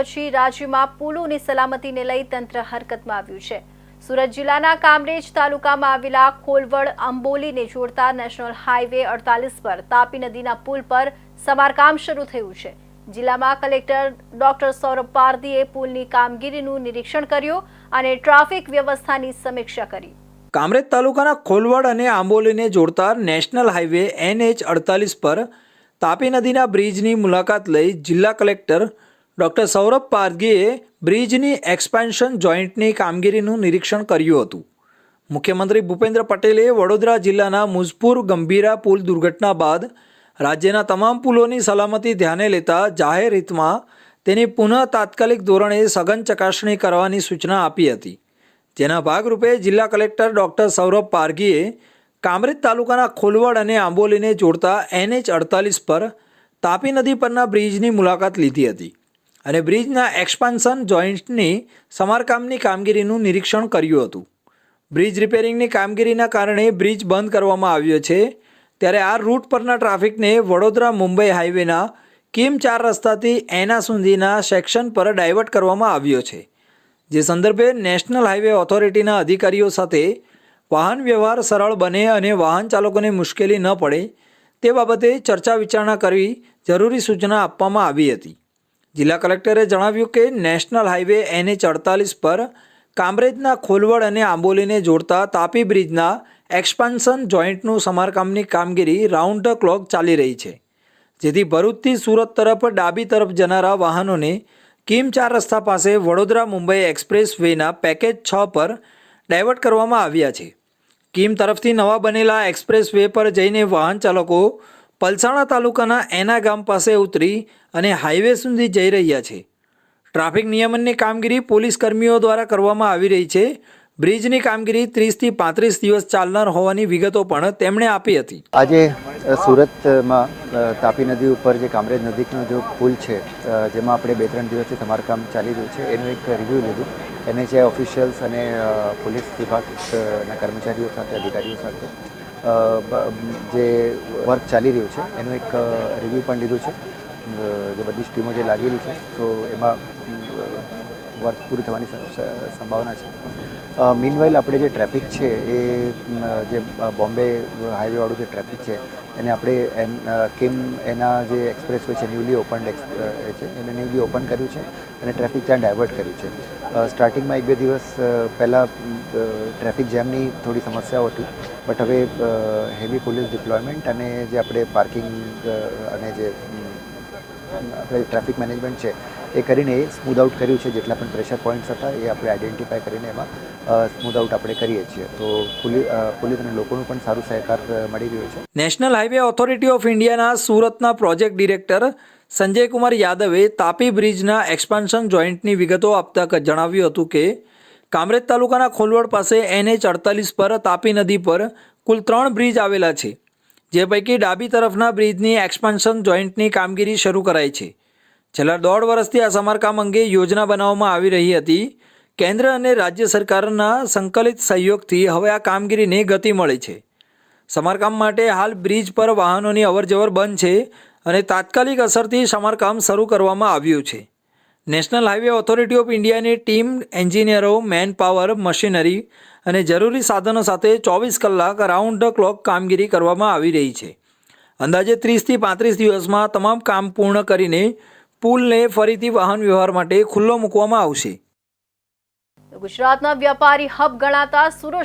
પછી રાજ્યમાં પુલોની સલામતીને લઈ તંત્ર હરકતમાં આવ્યું છે. સુરત જિલ્લાના કામરેજ તાલુકામાં આવેલા ખોલવડ અંબોલીને જોડતા નેશનલ હાઈવે અડતાલીસ પર તાપી નદીના પુલ પર સમારકામ શરૂ થયું છે. જિલ્લામાં કલેક્ટર ડોક્ટર સૌરભ પારધીએ પુલની કામગીરીનું નિરીક્ષણ કર્યું અને ટ્રાફિક વ્યવસ્થાની સમીક્ષા કરી. કામરેજ તાલુકાના ખોલવડ અને આંબોલીને જોડતા નેશનલ હાઈવે એનએચ અડતાલીસ પર તાપી નદીના બ્રિજની મુલાકાત લઈ જિલ્લા કલેક્ટર ડૉક્ટર સૌરભ પારગીએ બ્રિજની એક્સપાન્શન જોઈન્ટની કામગીરીનું નિરીક્ષણ કર્યું હતું. મુખ્યમંત્રી ભૂપેન્દ્ર પટેલે વડોદરા જિલ્લાના મુઝપુર ગંભીરા પુલ દુર્ઘટના બાદ રાજ્યના તમામ પુલોની સલામતી ધ્યાને લેતા જાહેર હિતમાં તેની પુનઃ તાત્કાલિક ધોરણે સઘન ચકાસણી કરવાની સૂચના આપી હતી. જેના ભાગરૂપે જિલ્લા કલેક્ટર ડૉક્ટર સૌરભ પારગીએ કામરેજ તાલુકાના ખોલવડ અને આંબોલીને જોડતા એનએચ અડતાલીસ પર તાપી નદી પરના બ્રિજની મુલાકાત લીધી હતી. અને બ્રિજના એક્સપાન્શન જોઈન્ટની સમારકામની કામગીરીનું નિરીક્ષણ કર્યું હતું. બ્રિજ રિપેરિંગની કામગીરીના કારણે બ્રિજ બંધ કરવામાં આવ્યો છે. ત્યારે આ રૂટ પરના ટ્રાફિકને વડોદરા મુંબઈ હાઈવેના કિમ ચાર રસ્તાથી એના સુધીના સેક્શન પર ડાયવર્ટ કરવામાં આવ્યો છે. જે સંદર્ભે નેશનલ હાઈવે ઓથોરિટીના અધિકારીઓ સાથે વાહન વ્યવહાર સરળ બને અને વાહન ચાલકોને મુશ્કેલી ન પડે તે બાબતે ચર્ચા વિચારણા કરી જરૂરી સૂચના આપવામાં આવી હતી. જિલ્લા કલેક્ટરે જણાવ્યું કે નેશનલ હાઈવે એનએચ અડતાલીસ પર કામરેજના ખોલવડ અને આંબોલીને જોડતા તાપી બ્રિજના એક્સપાન્શન જોઈન્ટનું સમારકામની કામગીરી રાઉન્ડ ધ ક્લોક ચાલી રહી છે, જેથી ભરૂચથી સુરત તરફ ડાબી તરફ જનારા વાહનોને કિમ ચાર રસ્તા પાસે વડોદરા મુંબઈ એક્સપ્રેસ વેના પેકેજ છ પર ડાયવર્ટ કરવામાં આવ્યા છે. કિમ તરફથી નવા બનેલા એક્સપ્રેસ વે પર જઈને વાહન ચાલકો પલસાણા તાલુકાના એના ગામ પાસે ઉતરી અને હાઈવે સુધી જઈ રહ્યા છે. ટ્રાફિક નિયમનની કામગીરી પોલીસ કર્મીઓ દ્વારા કરવામાં આવી રહી છે. બ્રિજની કામગીરી ત્રીસથી પાંત્રીસ દિવસ ચાલનાર હોવાની વિગતો પણ તેમણે આપી હતી. આજે સુરતમાં તાપી નદી ઉપર જે કામરેજ નજીકનો જે પુલ છે જેમાં આપણે બે ત્રણ દિવસથી સમારકામ ચાલી રહ્યું છે, એનું એક રિવ્યૂ લીધું. એનએચઆઈ ઓફિશિયલ્સ અને પોલીસ વિભાગના કર્મચારીઓ સાથે, અધિકારીઓ સાથે જે વર્ક ચાલી રહ્યું છે, એનું એક રિવ્યૂ પણ લીધું છે. જે બધી જ ટીમો જે લાગેલી છે, તો એમાં વર્ક પૂરી થવાની સંભાવના છે. મીનવાઇલ આપણે જે ટ્રાફિક છે એ જે બોમ્બે હાઈવેવાળું જે ટ્રાફિક છે, એને આપણે એન કેમ એના જે એક્સપ્રેસ વે છે ન્યૂલી ઓપન છે, એને ન્યૂલી ઓપન કર્યું છે અને ટ્રાફિક ત્યાં ડાયવર્ટ કર્યું છે. સ્ટાર્ટિંગમાં એક બે દિવસ પહેલાં ટ્રાફિક જેમની થોડી સમસ્યાઓ હતી બટ હવે હેવી પોલીસ ડિપ્લોયમેન્ટ અને જે આપણે પાર્કિંગ અને જે આપણે ટ્રાફિક મેનેજમેન્ટ છે એ કરીને એ સ્મૂધ આઉટ કર્યું છે. જેટલા પણ પ્રેશર પોઈન્ટ્સ હતા એ આપણે આઈડેન્ટિફાય કરીને એમાં સ્મૂધ આઉટ આપણે કરીએ છીએ. તો પોલીસ અને લોકોનું પણ સારું સહકાર મળી રહ્યો છે. નેશનલ હાઈવે ઓથોરિટી ઓફ ઇન્ડિયાના સુરતના પ્રોજેક્ટ ડિરેક્ટર સંજય કુમાર યાદવે તાપી બ્રિજના એક્સપાન્શન જોઈન્ટની વિગતો આપતા જણાવ્યું હતું કે, કામરેજ તાલુકાના ખોલવડ પાસે એનએચ અડતાલીસ પર તાપી નદી પર કુલ ત્રણ બ્રિજ આવેલા છે. જે પૈકી ડાબી તરફના બ્રિજની એક્સપાન્શન જોઈન્ટની કામગીરી શરૂ કરાઈ છે. છેલ્લા દોઢ વર્ષથી આ સમારકામ અંગે યોજના બનાવવામાં આવી રહી હતી. કેન્દ્ર અને રાજ્ય સરકારના સંકલિત સહયોગથી હવે આ કામગીરીને ગતિ મળી છે. સમારકામ માટે હાલ બ્રિજ પર વાહનોની અવરજવર બંધ છે અને તાત્કાલિક અસરથી સમારકામ શરૂ કરવામાં આવ્યું છે. નેશનલ હાઇવે ઓથોરિટી ઓફ ઇન્ડિયાની ટીમ એન્જિનિયરો મેન પાવર મશીનરી અને જરૂરી સાધનો સાથે ચોવીસ કલાક રાઉન્ડ ધ ક્લોક કામગીરી કરવામાં આવી રહી છે. અંદાજે ત્રીસથી પાંત્રીસ દિવસમાં તમામ કામ પૂર્ણ કરીને પુલને ફરીથી વાહન વ્યવહાર માટે ખુલ્લો મૂકવામાં આવશે. ગુજરાતના વ્યાપારી હબ ગણાતા સુરત